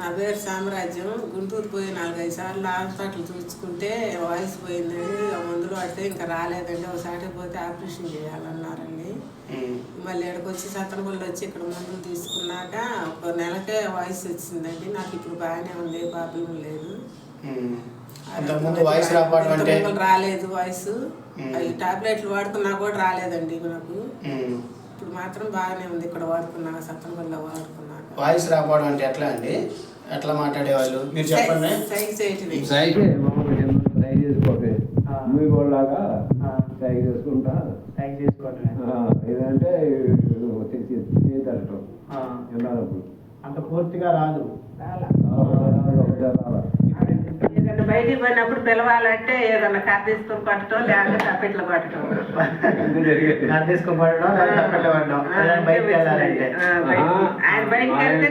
నా పేరు సామ్రాజ్యం. గుంటూరు పోయి నాలుగైదు సార్లు హాస్పిటల్ చూసుకుంటే వాయిస్ పోయిందండి ఆ మందులు పడితే ఇంకా రాలేదండి. ఒకసారి పోతే ఆపరేషన్ చేయాలన్నారండి. మళ్ళీ ఇక్కడికి వచ్చి సత్తనపల్లి వచ్చి ఇక్కడ మందులు తీసుకున్నాక ఒక నెలకే వాయిస్ వచ్చిందండి. నాకు ఇప్పుడు బాగానే ఉంది ప్రాబ్లం లేదు. రాలేదు వాయిస్. అవి టాబ్లెట్లు వాడుకున్నా కూడా రాలేదండి నాకు. ఇప్పుడు మాత్రం బాగానే ఉంది. ఇక్కడ వాడుకున్నాక సత్తనపల్లిలో వాడుకున్నాక. వాయిస్ రాకపోవడం అంటే ఎట్లా అండి? ఎట్లా మాట్లాడేవాళ్ళు? మీరు చెప్పండి. సైజ్ చేసుకోకే. మీ వాళ్ళలాగా చేసుకుంటా. చేసుకోవటమే. అంత పూర్తిగా రాదు. బయటికి పోయినప్పుడు పిలవాలంటే ఏదన్నా కర్ర తీసుకొని కొట్టడం లేకపోతే తప్పెట్లు కొట్టడం కార్ తీసుకోబడడం లేదా తప్పట్టు పడడం ఆ, బయటకు వెళ్ళాలంటే. ఆయన బయటికి వెళ్తే